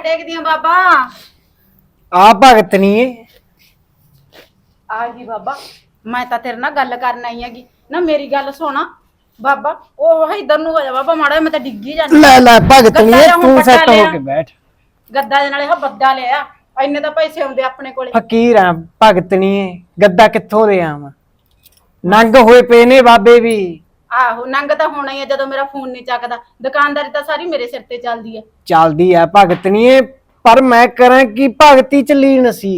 ਟੇਕਦੀ ਆ ਬਾਬਾ। ਆ ਭਗਤ ਨਹੀਂ ਏ ਆ ਗਈ ਬਾਬਾ। ਮੈਂ ਤਾਂ ਤੇਰੇ ਨਾਲ ਗੱਲ ਕਰਨ ਆਈ ਹੈਗੀ। ਨਾ ਮੇਰੀ ਗੱਲ ਸੁਣਾ। ਬਾਬਾ ਉਹ ਇਧਰ ਨੂੰ ਹੋ ਜਾ ਬਾਬਾ ਮਾੜਾ ਜਿਹਾ ਮੈਂ ਤਾਂ ਡਿੱਗੀ ਜਾਂਦੀ। ਲੈ ਲੈ ਭਗਤ ਨਹੀਂ ਏ ਗੱਦਾ ਹੁਣ ਤੂੰ ਪੱਟਾ ਸੈੱਟ ਹੋ ਲਿਆ। ਕੇ ਬੈਠ। ਗੱਦਾ ਦੇ ਨਾਲੇ ਹ ਬੱਦਾ ਲਿਆ। ਇੰਨੇ ਤਾਂ ਪੈਸੇ ਆਉਂਦੇ ਆਪਣੇ ਕੋਲੇ। ਫਕੀਰ ਆ ਭਗਤ ਨਹੀਂ ਏ ਗੱਦਾ ਕਿੱਥੋਂ ਦੇ ਆਵਾਂ? ਨੰਗ ਹੋਏ ਪਏ ਨੇ ਬਾਬੇ ਵੀ। ਆਹੋ ਨੰਗ ਤਾਂ ਹੋਣਾ ਹੀ ਆ ਜਦੋਂ ਮੇਰਾ ਫੋਨ ਨਹੀਂ ਚੱਕਦਾ। ਦੁਕਾਨਦਾਰੀ ਤਾਂ ਸਾਰੀ ਮੇਰੇ ਸਿਰ ਤੇ ਚੱਲਦੀ ਹੈ ਚੱਲਦੀ ਆ ਭਗਤ ਨਹੀਂ ਏ ਪਰ ਮੈਂ ਕਰਾਂ ਕੀ ਭਗਤੀ ਚ ਲੀਨ ਸੀ।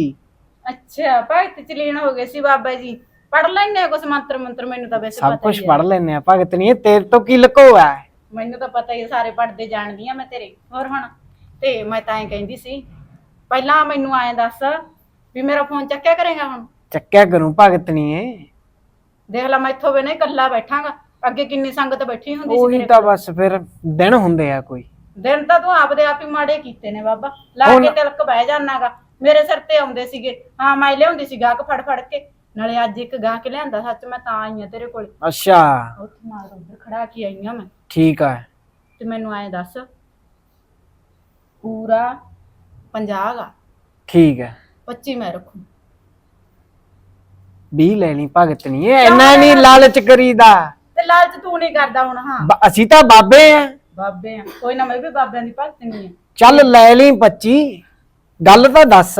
ਅੱਛਾ ਭਗਤ ਚ ਲੀਨ ਹੋ ਗਏ ਸੀ ਬਾਬਾ ਜੀ। ਪੜ ਲੈਣੇ ਕੁਛ ਮੰਤਰ ਮੰਤਰ ਮੈਨੂੰ ਤਾਂ ਵੈਸੇ ਸਭ ਪਤਾ ਕੁਝ ਹੀ ਪੜ ਲੈਨੇ ਆ ਭਗਤ ਨਹੀਂ ਏ ਤੇਰੇ ਤੋਂ ਕੀ ਲਕੋ ਆ ਮੈਨੂੰ ਤਾਂ ਪਤਾ ਹੀ ਸਾਰੇ ਪੜਦੇ ਜਾਣਦੀ ਆ ਮੈਂ ਤੇਰੇ। ਹੋਰ ਹੁਣ ਤੇ ਮੈਂ ਤਾਂ ਐਂ ਕਹਿੰਦੀ ਸੀ ਪਹਿਲਾਂ ਮੈਨੂੰ ਐਂ ਦੱਸ ਵੀ ਮੇਰਾ ਫੋਨ ਚੱਕਿਆ ਕਰੇਗਾ ਹੁਣ? ਚੱਕਿਆ ਕਰੂੰ ਭਗਤ ਨਹੀਂ ਏ। ਦੇਖ ਲੈ ਮੈਂ ਇੱਥੋਂ ਬਿਨਾਂ ਹੀ ਇਕੱਲਾ ਬੈਠਾਂਗਾ। ਅੱਗੇ ਕਿੰਨੀ ਸੰਗਤ ਬੈਠੀ ਹੁੰਦੀ ਸੀ ਉਹੀ ਮੇਰੇ ਤਾਂ ਬਸ ਫਿਰ ਦਿਨ ਹੁੰਦੇ ਆ ਕੋਈ। ਦਿਨ ਤਾਂ ਤੂੰ ਆਪਦੇ ਆਪ ਹੀ ਮਾੜੇ ਕੀਤੇ ਨੇ ਬਾਬਾ। ਲਾ ਹੁਣ- ਕੇ ਤਿਲਕ ਬਹਿ ਜਾਣਾਗਾ। ਮੇਰੇ ਸਿਰ ਤੇ ਆਉਂਦੇ ਸੀਗੇ। ਹਾਂ ਮੈਂ ਲਿਆਉਂਦੀ ਸੀ ਗਾਹਕ ਫੜ ਫੜ ਕੇ। ਨਾਲੇ ਅੱਜ ਇੱਕ ਗਾਹਕ ਲਿਆਂਦਾ ਸੱਚ ਮੈਂ ਤਾਂ ਆਈ ਆ ਤੇਰੇ ਕੋਲ। ਅੱਛਾ। ਉੱਥੇ ਮਾਰ ਉੱਧਰ ਖੜਾ ਕੇ ਆਈ ਆ ਮੈਂ। ਠੀਕ ਆ। ਤੇ ਮੈਨੂੰ ਐਂ ਦੱਸ ਪੂਰਾ 50 ਗਾ। ਠੀਕ ਹੈ 25 ਮੈਂ ਰੱਖੂ। 20 ਲੈ ਲਈ ਭਗਤ ਨਹੀਂ ਏ ਇੰਨਾ ਨਹੀਂ ਲਾਲਚ ਕਰੀਦਾ। ਤੇ ਲਾਲਚ ਤੂੰ ਨਹੀਂ ਕਰਦਾ ਹੁਣ ਹਾਂ। ਬ- ਅਸੀਂ ਤਾਂ ਬਾਬੇ ਆ। ਬਾਬੇ ਆ। ਕੋਈ ਨਾ ਮੈਂ ਵੀ ਬਾਬਿਆਂ ਦੀ ਭਗਤ ਨਹੀਂ ਆ। ਚੱਲ ਲੈ ਲਈ 25 ਗੱਲ ਤਾਂ ਦੱਸ।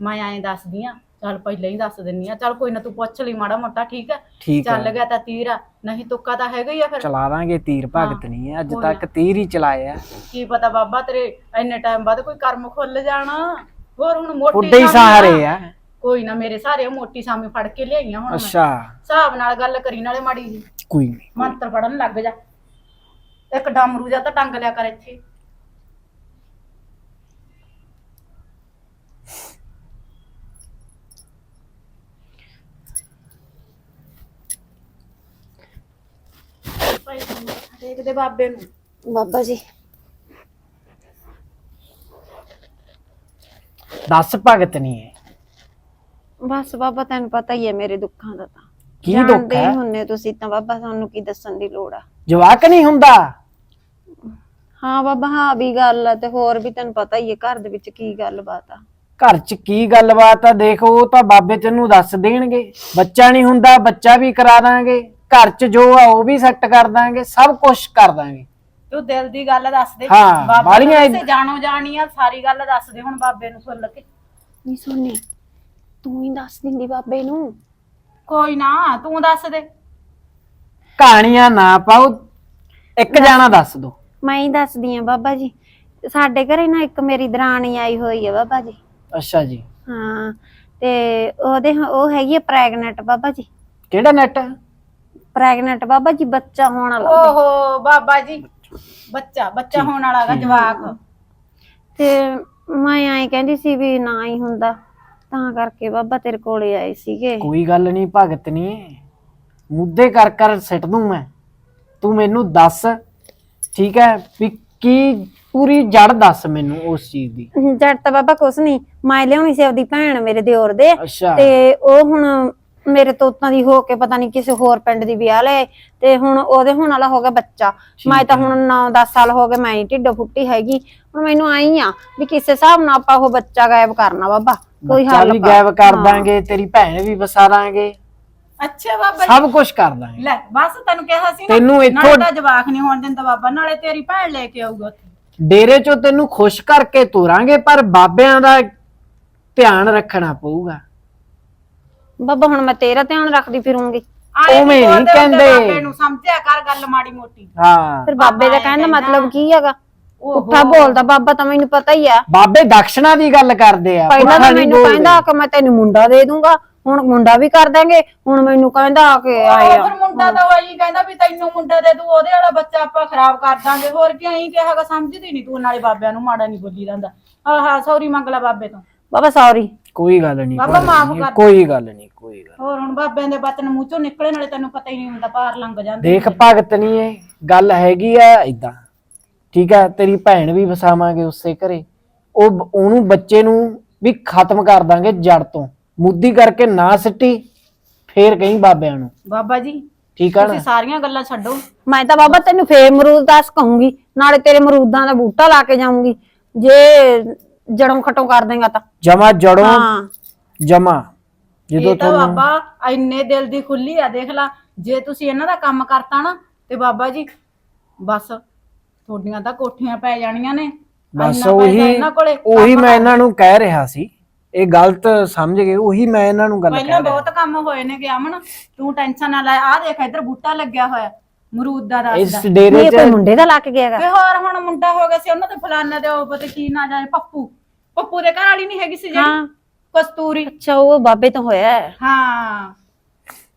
ਮੈਂ ਐਂ ਦੱਸਦੀ ਆ ਚੱਲ ਪਹਿਲਾਂ ਹੀ ਦੱਸ ਦਿੰਨੀ ਆ। ਚੱਲ ਕੋਈ ਨਾ ਤੂੰ ਪੁੱਛ ਲਈ ਮਾੜਾ ਮੋਟਾ ਠੀਕ ਆ? ਠੀਕ ਚੱਲ ਹੈ ਗਿਆ ਤਾਂ ਤੀਰ ਆ। ਨਹੀਂ ਤੁੱਕਾ ਤਾਂ ਹੈਗਾ ਹੀ ਆ ਫਿਰ। ਚਲਾ ਦਾਂਗੇ ਤੀਰ ਭਗਤ ਨਹੀਂ ਏ ਅੱਜ ਤੱਕ ਤੀਰ ਹੀ ਚਲਾਇਆ ਕੀ ਪਤਾ ਬਾਬਾ ਤੇਰੇ ਇੰਨੇ ਟਾਈਮ ਬਾਅਦ ਕੋਈ ਕਰਮ ਖੁੱਲ ਜਾਣਾ। ਹੋਰ ਹੁਣ ਮੋਟੀ ਉੱਡੇ ਹੀ ਸਹਾਰੇ ਆ। ਕੋਈ ਨਾ ਮੇਰੇ ਸਾਰੇ ਮੋਟੀ ਸਾਮੀ ਫੜ ਕੇ ਲਿਆਈਆਂ ਹੁਣ ਮੈਂ। ਅੱਛਾ। ਹਿਸਾਬ ਨਾਲ ਗੱਲ ਕਰੀ ਨਾਲੇ ਮਾੜੀ ਜੀ ਕੋਈ ਨਹੀਂ। ਮੰਤਰ ਪੜਨ ਲੱਗ ਜਾ। ਇੱਕ ਡਮਰੂ ਜਾ ਤਾਂ ਟੰਗ ਲਿਆ ਕਰ ਇੱਥੇ। ਦੇਖਦੇ ਬਾਬੇ ਨੂੰ। ਬਾਬਾ ਜੀ। ਦੱਸ ਭਗਤ ਨਹੀਂ ਏ ਬਸ ਬਾਬਾ ਤੈਨੂੰ ਪਤਾ ਹੀ ਹੈ ਮੇਰੇ ਦੁੱਖਾਂ ਦਾ ਤਾਂ। ਕੀ ਦੁੱਖ ਜਾਣਦੇ ਹੀ ਹੈ? ਹੁੰਨੇ ਤੁਸੀਂ ਤਾਂ ਬਾਬਾ ਸਾਨੂੰ ਕੀ ਦੱਸਣ ਦੀ ਲੋੜ ਆ? ਜਵਾਕ ਨਹੀਂ ਹੁੰਦਾ? ਹਾਂ ਬਾਬਾ ਹਾਂ ਵੀ ਗੱਲ ਆ ਤੇ ਹੋਰ ਵੀ ਤੈਨੂੰ ਪਤਾ ਹੀ ਹੈ ਘਰ ਦੇ ਵਿੱਚ ਕੀ ਗੱਲਬਾਤ ਆ। ਘਰ 'ਚ ਕੀ ਗੱਲਬਾਤ ਆ? ਦੇਖ ਉਹ ਤਾਂ ਬਾਬੇ ਤੈਨੂੰ ਦੱਸ ਦੇਣਗੇ। ਬੱਚਾ ਨਹੀਂ ਹੁੰਦਾ ਬੱਚਾ ਵੀ ਕਰਾ ਦਾਂਗੇ। ਘਰ 'ਚ ਜੋ ਆ ਉਹ ਵੀ ਸੈੱਟ ਕਰ ਦਾਂਗੇ ਸਭ ਕੁਝ ਕਰ ਦਾਂਗੇ। ਤੂੰ ਦਿਲ ਦੀ ਗੱਲ ਦੱਸ ਦੇ। ਹਾਂ, ਬਾਬਾ ਬਾਹਲੀਆਂ ਨੂੰ ਇਹ- ਵੈਸੇ ਜਾਣੋ ਜਾਣੀ ਆ ਸਾਰੀ ਗੱਲ ਦੱਸ ਦੇ ਹੁਣ ਬਾਬੇ ਨੂੰ ਖੁੱਲ ਕੇ। ਨਹੀਂ ਸੋਨੇ ਤੂੰ ਹੀ ਦੱਸ ਦਿੰਦੀ ਬਾਬੇ ਨੂੰ। ਕੋਈ ਨਾ ਤੂੰ ਦੱਸ ਦੇ। ਕਹਾਣੀਆਂ ਨਾ ਪਾਓ ਇੱਕ ਜਾਣਾ ਦੱਸ ਦੋ। ਮੈਂ ਹੀ ਦੱਸਦੀ ਆ ਬਾਬਾ ਜੀ। ਸਾਡੇ ਘਰੇ ਨਾ ਇੱਕ ਮੇਰੀ ਦਰਾਣੀ ਆਈ ਹੋਈ ਹੈ ਬਾਬਾ ਜੀ। ਅੱਛਾ ਜੀ। ਹਾਂ ਤੇ ਉਹਦੇ ਉਹ ਹੈਗੀ ਹੈ ਪ੍ਰੈਗਨੈਂਟ ਬਾਬਾ ਜੀ। ਕਿਹੜਾ ਨੈਟ? ਪ੍ਰੈਗਨੈਂਟ ਬਾਬਾ ਜੀ ਬੱਚਾ ਹੋਣ ਵਾਲਾ। ਓਹੋ ਬਾਬਾ ਜੀ। ਬੱਚਾ ਬੱਚਾ ਹੋਣ ਵਾਲਾ ਗਾ ਜਵਾਕ। ਤੇ ਮੈਂ ਐਂ ਕਹਿੰਦੀ ਸੀ ਵੀ ਨਾ ਹੀ ਹੁੰਦਾ। ਤਾਂ ਕਰਕੇ ਬਾਬਾ ਤੇਰੇ ਕੋਲੇ ਆਏ ਸੀਗੇ। ਕੋਈ ਗੱਲ ਨਹੀਂ ਭਗਤ ਨਹੀਂ ਮੁੱਦੇ ਕਰ ਕਰ ਸਿੱਟ ਦੂੰ ਮੈਂ। ਤੂੰ ਮੈਨੂੰ ਦੱਸ ਠੀਕ ਹੈ ਵੀ ਕੀ ਪੂਰੀ ਜੜ ਦੱਸ ਮੈਨੂੰ ਉਸ ਚੀਜ਼ ਦੀ। ਜੱਟ ਤਾਂ ਬਾਬਾ ਕੁਛ ਨਹੀਂ ਮੈਂ ਲਿਆਉਣੀ ਸੀ ਆਪਦੀ ਭੈਣ ਮੇਰੇ ਦਿਓਰ ਦੇ। ਅੱਛਾ। ਤੇ ਉਹ ਹੁਣ ਮੇਰੇ ਤੋਤਾਂ ਦੀ ਹੋ ਕੇ ਪਤਾ ਨਹੀਂ ਕਿਸੇ ਹੋਰ ਪਿੰਡ ਦੀ ਵਿਆਹ ਲਏ। ਤੇ ਹੁਣ ਉਹਦੇ ਹੁਣ ਵਾਲਾ ਹੋ ਗਿਆ ਬੱਚਾ। ਮੈਂ ਤਾਂ ਹੁਣ 9-10 ਸਾਲ ਹੋ ਗਏ ਮੈਂ ਢਿੱਡੋ ਫੁੱਟੀ ਹੈਗੀ। ਹੁਣ ਮੈਨੂੰ ਆਈ ਆ ਵੀ ਕਿਸੇ ਹਿਸਾਬ ਨਾਲ ਆਪਾਂ ਉਹ ਬੱਚਾ ਗਾਇਬ ਕਰਨਾ ਬਾਬਾ। ਕੋਈ ਬੱਚਾ ਹੱਲ ਵੀ। ਗਾਇਬ ਕਰ ਦਾਂਗੇ ਤੇਰੀ ਭੈਣ ਵੀ ਵਸਾ ਦਾਂਗੇ। ਅੱਛਾ ਬਾਬਾ ਜੀ। ਸਭ ਕੁਝ ਕਰ ਦਾਂਗੇ। ਲੈ ਬਸ ਤੈਨੂੰ ਕਿਹਾ ਸੀ ਨਾ ਤੈਨੂੰ ਇੱਥੋਂ- ਨਾਲੇ ਤਾਂ ਜਵਾਕ ਨਹੀਂ ਹੋਣ ਦਿੰਦਾ ਬਾਬਾ ਨਾਲੇ ਤੇਰੀ ਭੈਣ ਲੈ ਕੇ ਆਊਗਾ ਉੱਥੇ। ਡੇਰੇ ਚੋਂ ਤੈਨੂੰ ਖੁਸ਼ ਕਰਕੇ ਤੋਰਾਂਗੇ ਪਰ ਬਾਬਿਆਂ ਦਾ ਧਿਆਨ ਰੱਖਣਾ ਪਊਗਾ। ਬਾਬਾ ਹੁਣ ਮੈਂ ਤੇਰਾ ਧਿਆਨ ਰੱਖਦੀ ਫਿਰੂੰਗੀ। ਆਏ ਉਵੇਂ ਨੀ ਨੀ ਬੋਲਦੇ ਹੁੰਦੇ ਕਹਿੰਦੇ। ਬਾਬੇ ਨੂੰ ਸਮਝਿਆ ਕਰ ਗੱਲ ਮਾੜੀ ਮੋਟੀ। ਹਾਂ। ਫਿਰ ਬਾਬੇ ਦਾ ਕਹਿਣ ਦਾ ਕਹਿੰਦਾ- ਮਤਲਬ ਕੀ ਹੈਗਾ? ਪੁੱਠਾ ਬੋਲਦਾ ਬਾਬਾ ਤਾਂ ਮੈਨੂੰ ਪਤਾ ਹੀ ਆ। ਬਾਬੇ ਦਕਸ਼ਨਾ ਦੀ ਗੱਲ ਕਰਦੇ ਆ ਪਹਿਲਾਂ ਪੁੱਠਾ ਤਾਂ ਮੈਨੂੰ ਬੋਲਦੇ। ਕਹਿੰਦਾ ਕਿ ਮੈਂ ਤੈਨੂੰ ਮੁੰਡਾ ਦੇ ਦੂੰਗਾ ਹੁਣ ਮੁੰਡਾ ਵੀ ਕਰ ਦਾਂਗੇ ਹੁਣ ਮੈਨੂੰ ਕਹਿੰਦਾ ਕਿ ਆਏ ਉਹ ਆ। ਫਿਰ ਮੁੰਡਾ ਤਾਂ ਉਹੀ ਕਹਿੰਦਾ ਵੀ ਤੈਨੂੰ ਮੁੰਡਾ ਦੇ ਦੂ ਉਹਦੇ ਵਾਲਾ ਬੱਚਾ ਆਪਾਂ ਖਰਾਬ ਕਰ ਦਾਂਗੇ ਹੋਰ ਕੀ ਐਂ ਕਿਹਾਗਾ ਸਮਝਦੀ ਨਹੀਂ ਤੂੰ ਨਾਲੇ ਬਾਬਿਆਂ ਨੂੰ ਮਾੜਾ ਨਹੀਂ ਬੋਲੀ ਜਾਂਦਾ। ਆਹਾ ਸੌਰੀ ਮੰਗ ਲੈ ਬਾਬੇ ਤੋਂ। ਬਾਬਾ ਸੌਰੀ ਕੋਈ ਗੱਲ ਨਹੀਂ ਬਾਬਾ ਮਾਫ਼ ਕਰ। ਕੋਈ ਗੱਲ ਨਹੀਂ ਕੋਈ ਗੱਲ ਹੋਰ ਹੁਣ ਬਾਬਿਆਂ ਦੇ ਬਚਨ ਮੂੰਹ ਚੋਂ ਨਿਕਲੇ ਨਾਲੇ ਤੈਨੂੰ ਪਤਾ ਹੀ ਨਹੀਂ ਹੁੰਦਾ ਪਾਰ ਲੰਘ ਜਾਂਦੇ ਦੇਖ ਭਗਤ ਨਹੀਂ ਇਹ ਗੱਲ ਹੈਗੀ ਆ ਇਦਾਂ ਠੀਕ ਆ ਤੇਰੀ ਭੈਣ ਵੀ ਵਸਾਵਾਂਗੇ ਉਸੇ ਘਰੇ। ਉਹ ਉਹਨੂੰ ਬੱਚੇ ਨੂੰ ਵੀ ਖਤਮ ਕਰ ਦਾਂਗੇ ਜੜ ਤੋਂ। ਮੁੱਦੀ ਕਰਕੇ ਨਾ ਸਿੱਟੀ ਫੇਰ ਕਹੀਂ ਬਾਬਿਆਂ ਨੂੰ। ਬਾਬਾ ਜੀ ਠੀਕ ਆ ਤੁਸੀਂ ਸਾਰੀਆਂ ਗੱਲਾਂ ਛੱਡੋ। ਮੈਂ ਤਾਂ ਬਾਬਾ ਤੈਨੂੰ ਫੇਰ ਮਰੂਦ ਦੱਸ ਕਹੂੰਗੀ ਨਾਲੇ ਤੇਰੇ ਮਰੂਦਾਂ ਦਾ ਬੂਟਾ ਲਾ ਕੇ ਜਾਊਂਗੀ। ਜੇ ਜੜੋਂ ਖਟੋਂ ਕਰ ਦੇਗਾ ਤਾਂ। ਜਮਾ ਜੜੋਂ ਹਾਂ। ਜਮਾ। ਜਦੋਂ ਇਹ ਤਾਂ ਤੁਹਾਨੂੰ ਬਾਬਾ ਇੰਨੇ ਦਿਲ ਦੀ ਖੁੱਲੀ ਆ ਦੇਖ ਲਾ। ਜੇ ਤੁਸੀਂ ਇਹਨਾਂ ਦਾ ਕੰਮ ਕਰਤਾ ਨਾ ਤੇ ਬਾਬਾ ਜੀ ਬਸ। ਤੁਹਾਡੀਆਂ ਤਾਂ ਕੋਠੀਆਂ ਪੈ ਜਾਣੀਆਂ ਨੇ। ਬਸ ਇੰਨਾ ਪੈਸਾ ਉਹੀ ਇਹਨਾਂ ਕੋਲੇ ਉਹੀ ਕੰਮ ਮੈਂ ਇਹਨਾਂ ਨੂੰ ਕਹਿ ਰਿਹਾ ਸੀ। ਇਹ ਗਲਤ ਸਮਝ ਗਏ ਉਹੀ ਮੈਂ ਇਹਨਾਂ ਨੂੰ ਗੱਲ ਪਹਿਲਾਂ ਕਹਿ ਰਿਹਾ। ਬਹੁਤ ਕੰਮ ਹੋਏ ਨੇ ਕਿ ਅਮਨ ਤੂੰ ਟੈਨਸ਼ਨ ਨਾ ਲੈ। ਆਹ ਦੇਖ ਇੱਧਰ ਬੂਟਾ ਲੱਗਿਆ ਹੋਇਆ ਮਰੂਦ ਦਾ ਇਸ ਦੱਸਦਾ ਡੇਰੇ ਇਹ 'ਚ ਕੋਈ ਮੁੰਡੇ ਦਾ ਲਾ ਕੇ ਗਿਆਗਾ। ਤੇ ਹੋਰ ਹੁਣ ਮੁੰਡਾ ਹੋ ਗਿਆ ਸੀ ਉਹਨਾਂ ਦੇ ਫਲਾਨਾ ਦੇ ਉਹ ਪਤਾ ਕੀ ਨਾ ਜਾਏ ਪੱਪੂ। ਪੱਪੂ ਦੇ ਘਰ ਵਾਲੀ ਨਹੀਂ ਹੈਗੀ ਸੀ ਜਿਹੜੀ? ਹਾਂ। ਕਸਤੂਰੀ। ਅੱਛਾ ਉਹ ਬਾਬੇ ਤੋਂ ਹੋਇਆ ਹੈ। ਹਾਂ।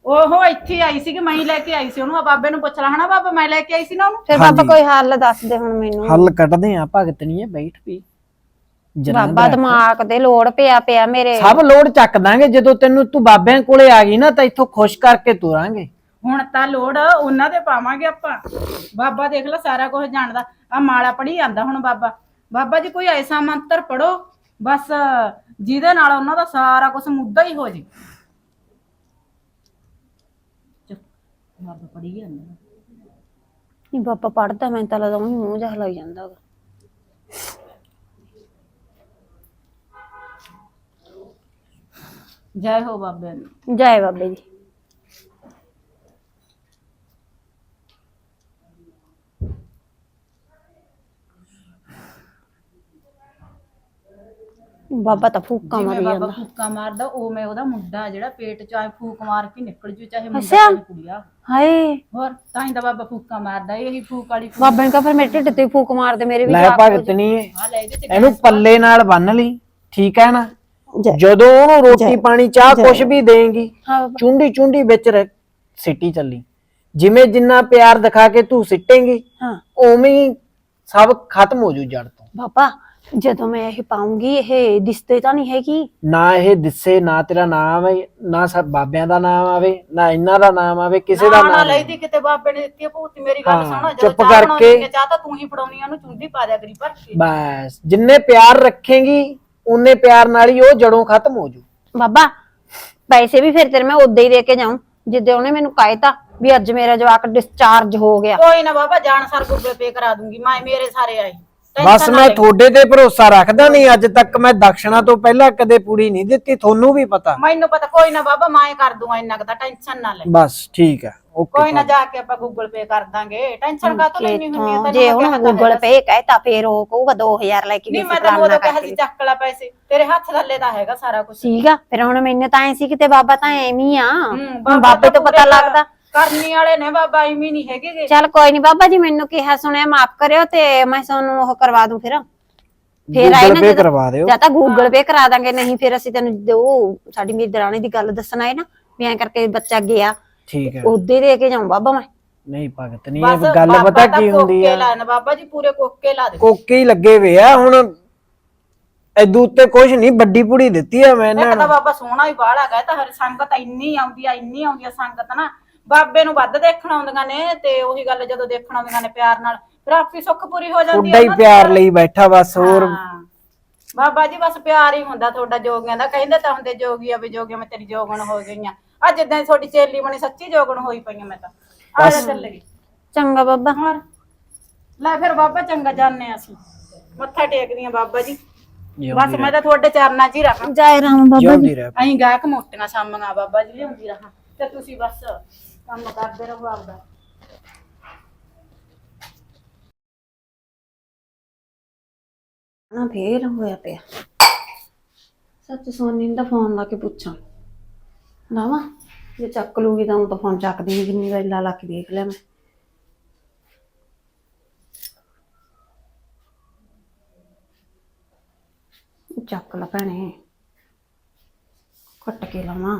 ਉਹ ਇੱਥੇ ਆਈ ਸੀ ਕਿ ਮੈਂ ਹੀ ਲੈ ਕੇ ਆਈ ਸੀ ਉਹਨੂੰ ਆ ਬਾਬੇ ਨੂੰ ਪੁੱਛ ਲਾ ਹਨਾ ਬਾਬਾ ਮੈਂ ਲੈ ਕੇ ਆਈ ਸੀ ਨਾ ਉਹਨੂੰ? ਫਿਰ ਬਾਬਾ ਕੋਈ ਹੱਲ ਦੱਸ ਦੇ ਹੁਣ ਮੈਨੂੰ। ਹੱਲ ਕੱਢਦੇ ਆ ਭਗਤ ਨਹੀਂ ਹੈ ਬੈਠ ਵੀ। ਜਨਾਬ ਬਾਬਾ ਦਿਮਾਗ ਤੇ ਲੋੜ ਪਿਆ ਪਿਆ ਮੇਰੇ। ਸਭ ਲੋਡ ਚੱਕ ਦਾਂਗੇ ਜਦੋਂ ਤੈਨੂੰ ਤੂੰ ਬਾਬਿਆਂ ਕੋਲੇ ਆ ਗਈ ਨਾ ਤਾਂ ਇੱਥੋਂ ਖੁਸ਼ ਕਰਕੇ ਤੁਰਾਂਗੇ। ਹੁਣ ਤਾਂ ਲੋੜ ਉਹਨਾਂ ਦੇ ਪਾਵਾਂਗੇ ਆਪਾਂ। ਬਾਬਾ ਦੇਖ ਲੈ ਸਾਰਾ ਕੁਝ ਜਾਣਦਾ। ਆ ਮਾਲਾ ਪੜੀ ਜਾਂਦਾ ਹੁਣ ਬਾਬਾ। ਬਾਬਾ ਜੀ ਕੋਈ ਐਸਾ ਮੰਤਰ ਪੜੋ ਬਸ ਜਿਹਦੇ ਨਾਲ ਉਹਨਾਂ ਦਾ ਸਾਰਾ ਕੁਝ ਮੁੱਦਾ ਹੀ ਹੋ ਜੇ। ਬਾਬਾ ਪੜੀ ਜਾਂਦਾ ਨਹੀਂ ਬਾਬਾ ਪੜਦਾ ਮੈਂ ਤਾਂ ਲੱਗਦਾ ਉਹੀ ਮੂੰਹ ਜਿਹਾ ਹਲਾਈ ਜਾਂਦਾ ਗਾ। ਜੈ ਹੋ ਬਾਬੇ ਜੈ ਬਾਬੇ ਦੀ। ਬਾਬਾ ਤਾਂ ਫੂਕਾ ਜਿਵੇਂ ਮਾਰੀ ਬਾਬਾ ਜਾਂਦਾ। ਫੂਕਾ ਮਾਰਦਾ ਉਵੇਂ ਉਹਦਾ ਮੁੰਡਾ ਜਿਹੜਾ ਪੇਟ ਚ ਆਏ ਫੂਕ ਮਾਰ ਕੇ ਨਿਕਲ ਜੂ ਚਾਹੇ ਮੁੰਡਾ ਅੱਛਾ। ਚਾਹੇ ਕੁੜੀਆ। ਹਾਏ। ਹੋਰ ਤਾਂ ਹੀ ਤਾਂ ਬਾਬਾ ਫੂਕਾ ਮਾਰਦਾ ਇਹੀ ਫੂਕ ਵਾਲੀ ਫੂਕ। ਬਾਬਾ ਨੇ ਕਹਾ ਫਿਰ ਮੇਰੇ ਢਿੱਡ ਤੇ ਹੀ ਫੂਕ ਮਾਰ ਦੇ ਮੇਰੇ ਵੀ ਲੈ ਜਵਾਕ ਹੋ ਭਗਤ ਨਹੀਂ ਆ ਲੈ ਇਹਦੇ ਇਹਨੂੰ ਪੱਲੇ ਨਾਲ ਬੰਨ ਲਈ ਠੀਕ ਹੈ ਨਾ? ਜੈ। ਜਦੋਂ ਉਹਨੂੰ ਰੋਟੀ ਪਾਣੀ ਚਾਹ ਕੁਛ ਵੀ ਦੇਂਗੀ ਹਾਂ ਚੁੰਡੀ ਚੁੰਡੀ ਵਿੱਚ ਰ- ਸਿੱਟੀ ਚੱਲੀ। ਜਿਵੇਂ ਜਿੰਨਾ ਪਿਆਰ ਦਿਖਾ ਕੇ ਤੂੰ ਸਿੱਟੇਂਗੀ ਹਾਂ। ਉਵੇਂ ਹੀ ਸਭ ਖਤਮ ਹੋ ਜੂ ਜੜ ਤੋਂ। ਬਾਬਾ ਜਦੋਂ ਮੈਂ ਇਹ ਪਾਉਂਗੀ ਇਹ ਦਿਸਤੇ ਤਾਂ ਨਹੀਂ ਹੈਗੀ। ਨਾ ਇਹ ਦਿਸੇ ਨਾ ਤੇਰਾ ਨਾਮ ਆਵੇ ਨਾ ਸਭ ਬਾਬਿਆਂ ਦਾ ਨਾਮ ਆਵੇ ਨਾ ਇਹਨਾਂ ਦਾ ਨਾਮ ਆਵੇ ਕਿਸੇ ਦਾ ਨਾਮ ਲਈ ਦੀ ਕਿਤੇ ਬਾਬੇ ਨੇ ਦਿੱਤੀ ਭੂਤੀ ਮੇਰੀ ਗੱਲ ਹਾਂ, ਸੁਣੋ ਜਦੋਂ ਚੁੱਪ ਕਰਕੇ- ਹੈ, ਚਾਹ ਤਾਂ ਤੂੰ ਹੀ ਫੜਾਉਣੀ ਆ ਉਹਨੂੰ ਚੁੰਡੀ ਪਾ ਦਿਆ ਕਰੀ ਭਰ ਕੇ ਬਸ ਜਿੰਨੇ ਪਿਆਰ ਰੱਖੇਂਗੀ ਉਨੇ ਪਿਆਰ ਨਾਲ ਹੀ ਉਹ ਜੜੋਂ ਖਤਮ ਹੋ ਜੂ। ਬਾਬਾ ਪੈਸੇ ਵੀ ਫਿਰ ਤੇਰੇ ਮੈਂ ਉਦਾਂ ਹੀ ਦੇ ਕੇ ਜਾਉਂ ਜਿੱਦੇ ਉਹਨੇ ਮੈਨੂੰ ਕਹਿਤਾ ਵੀ ਅੱਜ ਮੇਰਾ ਜਵਾਕ ਡਿਸਚਾਰਜ ਹੋ ਗਿਆ। ਕੋਈ ਨਾ ਬਾਬਾ ਜਾਣ ਸਰ ਗੂਗਲ ਪੇ ਕਰਾ ਦੂੰਗੀ ਮੈਂ ਮੇਰੇ ਸਾਰੇ ਆਏ ਬਸ ਮੈਂ। ਤੁਹਾਡੇ ਤੇ ਭਰੋਸਾ ਰੱਖਦਾ ਨਹੀਂ ਅੱਜ ਤੱਕ ਮੈਂ ਦਕਸ਼ਣਾ ਤੋਂ ਪਹਿਲਾਂ ਕਦੇ ਪੂਰੀ ਨਹੀਂ ਦਿੱਤੀ ਤੁਹਾਨੂੰ ਵੀ ਪਤਾ। ਮੈਨੂੰ ਪਤਾ ਕੋਈ ਨਾ ਬਾਬਾ ਮੈਂ ਕਰ ਦੂੰਗਾ ਇੰਨਾ ਕੁ ਤਾਂ ਟੈਨਸ਼ਨ ਨਾ ਲੈ। ਬਸ ਠੀਕ ਹੈ ਓਕੇ ਕੋਈ ਨਾ ਜਾ ਕੇ ਆਪਾਂ ਗੂਗਲ ਪੇ ਕਰ ਦਾਂਗੇ। ਟੈਨਸ਼ਨ ਕਾ ਤੋਂ ਲੈਣੀ ਹੁੰਦੀ ਆ? ਹਾਂ, ਜੇ ਤਾਂ ਗੂਗਲ। ਪੇ ਕਹਿਤਾ ਫੇਰ ਉਹ ਕਹੂਗਾ 2000 ਲੈ ਕੇ ਨਹੀਂ ਮੈਂ ਫਲਾਨਾ ਉਦੋਂ ਕਿਹਾ ਸੀ ਚੱਕ ਲੈ ਪੈਸੇ। ਤੇਰੇ ਹੱਥ ਥੱਲੇ ਤਾਂ ਹੈਗਾ ਸਾਰਾ ਕੁਝ ਸੀਗਾ ਫਿਰ ਹੁਣ ਮੈਨੂੰ ਤਾਂ ਐ ਸੀ ਕਿਤੇ ਬਾਬਾ ਤਾਂ ਐਵੇਂ ਹੀ ਆ। ਹੁਣ ਬਾਬਾ ਤੋਂ ਤਾਂ ਪਤਾ ਲੱਗਦਾ। ਕਰਨੀ ਵਾਲੇ ਨੇ ਬਾਬਾ ਐਵੇਂ ਨਹੀਂ ਹੈਗੇ ਚੱਲ ਕੋਈ ਨਹੀਂ ਬਾਬਾ ਜੀ ਮੈਨੂੰ ਕਿਹਾ ਸੁਣਿਆ ਮਾਫ ਕਰਿਓ ਤੇ ਮੈਂ ਤੁਹਾਨੂੰ ਉਹ ਕਰਵਾ ਦੂੰ ਫਿਰ। ਫੇਰ ਆਏ ਗੂਗਲ ਨਾ ਪੇ ਜਦੋਂ- ਕਰਵਾ ਦਿਓ। ਜਾਂ ਤਾਂ ਗੂਗਲ ਪੇ ਕਰਾ ਦਾਂਗੇ ਨਹੀਂ ਫਿਰ ਅਸੀਂ ਤੈਨੂੰ ਉਹ ਸਾਡੀ ਮੇਰੀ ਦਰਾਣੀ ਦੀ ਗੱਲ ਦੱਸਣਾ ਹੈ ਨਾ ਵੀ ਐਂ ਕਰਕੇ ਬੱਚਾ ਗਿਆ। ਠੀਕ ਹੈ। ਉਹਦੇ ਦੇ ਕੇ ਜਾਉਂ ਬਾਬਾ ਮੈਂ। ਨਹੀਂ ਭਗਤ ਨਹੀਂ ਇਹ ਗੱਲ ਬਾਬਾ ਪਤਾ ਤਾਂ ਕੀ ਹੁੰਦੀ ਕੋਕੇ ਆ? ਲਾਣ ਬਾਬਾ ਜੀ ਪੂਰੇ ਕੋਕੇ ਲਾ ਦੇ ਕੋਕੇ ਹੀ ਲੱਗੇ ਵੇ ਆ ਹੁਣ ਐਦੂ ਉੱਤੇ ਕੁਝ ਨਹੀਂ ਵੱਡੀ ਪੁੜੀ ਦਿੱਤੀ ਆ ਮੈਂ ਇਹਨਾਂ ਇੱਕ ਤਾਂ ਨੂੰ। ਬਾਬਾ ਸੋਹਣਾ ਹੀ ਬਾਹਲਾ ਗਾ ਤਾਂ ਹਰ ਸੰਗਤ ਇੰਨੀ ਆਉਂਦੀ ਆ ਇੰਨੀ ਆਉਂਦੀ ਆ ਸੰਗਤ ਨਾ। ਬਾਬੇ ਨੂੰ ਵੱਧ ਦੇਖਣ ਆਉਂਦੀਆਂ ਨੇ ਤੇ ਉਹੀ ਗੱਲ ਜਦੋਂ ਦੇਖਣ ਆਉਂਦੀਆਂ ਨੇ ਪਿਆਰ ਨਾਲ ਫਿਰ ਆਪੀ ਸੁੱਖ ਪੂਰੀ ਹੋ ਜਾਂਦੀ ਉੱਡਾ ਹੀ ਉਹਨਾਂ ਦੀ। ਪਿਆਰ ਲਈ ਬੈਠਾ ਬਸ ਹੋਰ ਹਾਂ। ਬਾਬਾ ਜੀ ਬਸ ਪਿਆਰ ਹੀ ਹੁੰਦਾ ਤੁਹਾਡਾ ਜੋਗੀਆਂ ਦਾ ਕਹਿੰਦੇ ਤਾਂ ਹੁੰਦੇ ਜੋਗੀ ਆ ਵੀ ਜੋਗੀ ਮੈਂ ਤੇਰੀ ਜੋਗਣ ਹੋ ਗਈਆਂ। ਅੱਜ ਜਿੱਦਾਂ ਦੀ ਤੁਹਾਡੀ ਚੇਲੀ ਬਣੀ ਸੱਚੀ ਜੋਗਣ ਹੋਈ ਪਈਆਂ ਮੈਂ ਤਾਂ। ਆ ਜਾ ਚੱਲ ਗਈ। ਚੰਗਾ ਬਾਬਾ। ਹੋਰ? ਲੈ ਫਿਰ ਬਾਬਾ ਚੰਗਾ ਜਾਣੇ ਅਸੀਂ। ਮੱਥਾ ਟੇਕਦੀਆਂ ਬਾਬਾ ਜੀ। ਬਸ ਮੈਂ ਤਾਂ ਤੁਹਾਡੇ ਚਰਨਾਂ 'ਚ ਹੀ ਰਹਾਂ। ਜੈ ਰਾਮ ਬਾਬਾ ਜਿਉਂਦੀ ਰਹਿ। ਅਸੀਂ ਗਾਹਕ ਮੋਟੀਆਂ ਸਾਮੀਆਂ ਬਾਬਾ ਜੀ ਲਿਆਉਂਦੀ ਰਹਾਂ। ਤੇ ਤੁਸੀਂ ਬਸ ਕੰਮ ਕਰਦੇ ਰਹੋ ਆਪਦਾ। ਨਾ ਫੇਰ ਹੋਇਆ ਪਿਆ। ਸੱਚ ਸੋਨੀ ਨੂੰ ਤਾਂ ਫੋਨ ਲਾ ਕੇ ਪੁੱਛਾਂ। ਲਾਵਾ? ਜੇ ਚੱਕ ਲੂਗੀ ਤਾਂ ਉਹ ਤਾਂ ਫੋਨ ਚੱਕਦੀ ਨਹੀਂ ਕਿੰਨੀ ਵਾਰੀ, ਲਾ ਲਾ ਕੇ ਦੇਖ ਲਿਆ ਮੈਂ। ਚੱਕ ਲਾ ਭੈਣੇ। ਕੱਟ ਕੇ ਲਾਵਾਂ।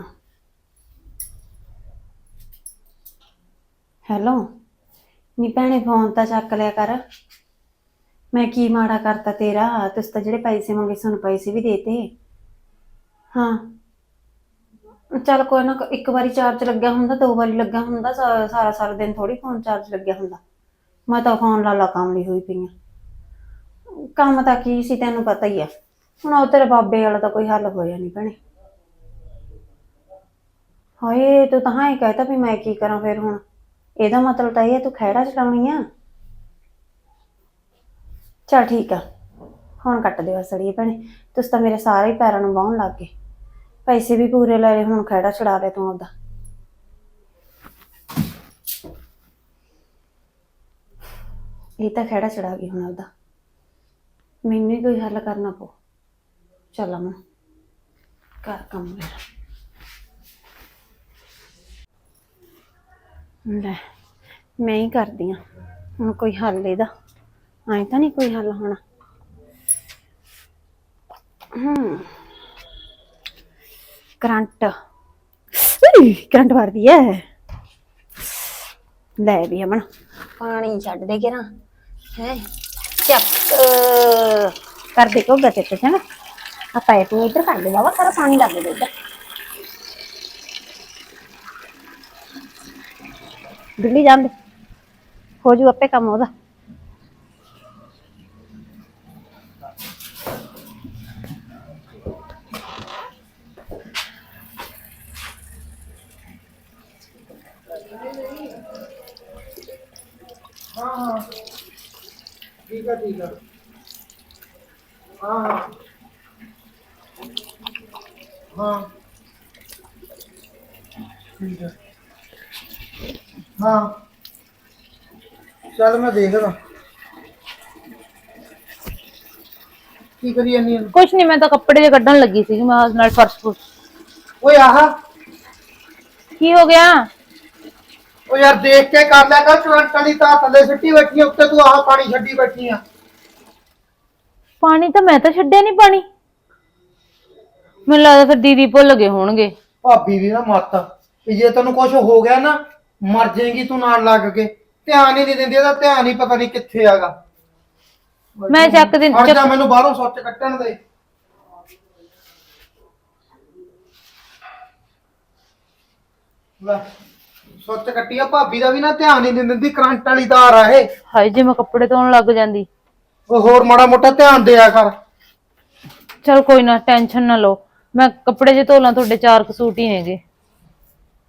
ਹੈਲੋ? ਨੀ ਭੈਣੇ ਫੋਨ ਤਾਂ ਚੱਕ ਲਿਆ ਕਰ। ਮੈਂ ਕੀ ਮਾੜਾ ਕਰਤਾ ਤੇਰਾ? ਤੁਸੀਂ ਤਾਂ ਜਿਹੜੇ ਪੈਸੇ ਮੰਗੇ ਸਾਨੂੰ ਪੈਸੇ ਵੀ ਦੇਤੇ। ਹਾਂ। ਚੱਲ ਕੋਈ ਨਾ, ਇੱਕ ਵਾਰੀ ਚਾਰਜ ਲੱਗਿਆ ਹੁੰਦਾ, ਦੋ ਵਾਰੀ ਲੱਗਾ ਹੁੰਦਾ ਸਾਰਾ ਸਾਰਾ ਦਿਨ ਥੋੜੀ ਫੋਨ ਚਾਰਜ ਲੱਗਿਆ ਹੁੰਦਾ। ਮੈਂ ਤਾਂ ਫੋਨ ਲਾ ਲਾ ਕੰਮ ਲਈ ਹੋਈ ਪਈ ਆ ਕੰਮ ਤਾਂ ਕੀ ਸੀ, ਤੈਨੂੰ ਪਤਾ ਹੀ ਆ। ਹੁਣ ਉਹ ਤੇਰੇ ਬਾਬੇ ਵਾਲਾ ਤਾਂ ਕੋਈ ਹੱਲ ਹੋਇਆ ਨਹੀਂ ਭੈਣੇ। ਹਾਏ, ਤੂੰ ਤਾਂ ਹਾਂ ਹੀ ਕਹਿਤਾ ਵੀ ਮੈਂ ਕੀ ਕਰਾਂ ਫਿਰ ਹੁਣ। ਇਹਦਾ ਮਤਲਬ ਤਾਂ ਇਹ ਹੈ ਤੂੰ ਖਹਿੜਾ ਚਲਾਉਣੀ ਆ। ਚਲ ਠੀਕ ਆ। ਹੁਣ ਕੱਟ ਦਿਓ ਸੜੀਏ ਭੈਣੇ। ਤੁਸੀਂ ਤਾਂ ਮੇਰੇ ਸਾਰੇ ਹੀ ਪੈਰਾਂ ਨੂੰ ਬਾਹਣ ਲੱਗ ਗਏ। ਪੈਸੇ ਵੀ ਪੂਰੇ ਲੈ ਲਏ, ਹੁਣ ਖਹਿੜਾ ਛੜਾ ਲੈ ਤੂੰ ਆਪਦਾ। ਇਹ ਤਾਂ ਖੜਾ ਛੜਾ ਗਈ ਹੁਣ ਆਪਦਾ। ਮੈਨੂੰ ਹੀ ਕੋਈ ਹੱਲ ਕਰਨਾ ਪਊ। ਚੱਲ ਅਮਨ, ਕਰ ਕੰਮ ਮੇਰਾ। ਲੈ ਮੈਂ ਹੀ ਕਰਦੀ ਆ। ਹੁਣ ਕੋਈ ਹੱਲ ਇਹਦਾ। ਐਂ ਤਾਂ ਨਹੀਂ ਕੋਈ ਹੱਲ ਹੋਣਾ। ਹੂੰ। ਕਰੰਟ। ਉਈ, ਕਰੰਟ ਮਾਰਦੀ ਐ। ਲੈ ਵੀ ਅਮਨ। ਪਾਣੀ ਛੱਡ ਦੇ ਕਿਰਾ। ਹੈ। ਚੱਕ ਕਰ ਦੇ ਕੋ ਗੱਤੇ ਤੇ ਚੰਗਾ। ਆ ਪਾਈਪ ਨੂੰ ਇੱਧਰ ਕਰ ਦੇ ਬਾਬਾ ਸਾਰਾ ਪਾਣੀ ਲੱਗ ਦੇ ਇੱਧਰ। ਦਿੱਲੀ ਜਾਂਦੇ ਹੋ ਜੂ ਆਪੇ ਕੰਮ ਉਹਦਾ। ਠੀਕ ਆ ਠੀਕ ਆ ਹਾਂ। ਹਾਂ ਹਾਂ ਠੀਕ ਆ ਹਾਂ। ਚੱਲ ਮੈਂ ਦੇਖਦਾ। ਕੀ ਕਰੀ ਜਾਨੀ? ਕੁਛ ਨਹੀਂ ਮੈਂ ਤਾਂ ਕੱਪੜੇ ਜੇ ਕੱਢਣ ਲੱਗੀ ਸੀ ਮੈਂ ਨਾਲ ਫਰਸ਼ ਫੁਰਸ਼। ਓਏ ਆਹ। ਕੀ ਹੋ ਗਿਆ? ਓ ਯਾਰ ਦੇਖ ਕੇ ਕਰ ਲਿਆ ਕਰ ਕਰੰਟ ਵਾਲੀ ਤਾਂ ਥੱਲੇ ਸਿੱਟੀ ਬੈਠੀ ਆ ਉੱਤੇ ਤੂੰ ਆਹ ਪਾਣੀ ਛੱਡੀ ਬੈਠੀ ਆ। ਪਾਣੀ ਤਾਂ ਮੈਂ ਤਾਂ ਛੱਡਿਆ ਨਹੀਂ ਪਾਣੀ। ਮੈਨੂੰ ਲੱਗਦਾ ਫਿਰ ਦੀਦੀ ਭੁੱਲ ਗਏ ਹੋਣਗੇ। ਭਾਬੀ ਦੀ ਨਾ ਮੱਤ ਵੀ ਜੇ ਤੈਨੂੰ ਕੁਝ ਹੋ ਗਿਆ ਨਾ ਮਰ ਜਾਏਗੀ ਤੂੰ ਨਾਲ ਲੱਗ ਕੇ। ਧਿਆਨ ਹੀ ਨਹੀਂ ਦਿੰਦੀ ਇਹਦਾ ਧਿਆਨ ਹੀ ਪਤਾ ਨਹੀਂ ਕਿੱਥੇ ਹੈਗਾ। ਮੈਂ ਚੱਕ ਦੇ ਹਟ ਜਾ ਮੈਨੂੰ ਬਾਹਰੋਂ ਸੁੱਚ ਕੱਟਣ ਦੇ। ਲੈ ਸੁੱਚ ਕੱਟੀ ਆ ਭਾਬੀ ਦਾ ਵੀ ਨਾ ਧਿਆਨ ਹੀ ਨਹੀਂ ਦਿੰਦੀ ਕਰੰਟ ਵਾਲੀ ਤਾਰ ਆ ਇਹ। ਹਾਏ ਜੇ ਮੈਂ ਕੱਪੜੇ ਧੋਣ ਲੱਗ ਜਾਂਦੀ। ਉਹ ਹੋਰ ਮਾੜਾ ਮੋਟਾ ਧਿਆਨ ਦਿਆ ਕਰ। ਚਲ ਕੋਈ ਨਾ ਟੈਨਸ਼ਨ ਨਾ ਲਓ। ਮੈਂ ਕੱਪੜੇ ਜੇ ਧੋ ਲਾਂ ਤੁਹਾਡੇ ਚਾਰ ਕੁ ਸੂਟ ਹੀ ਨੇਗੇ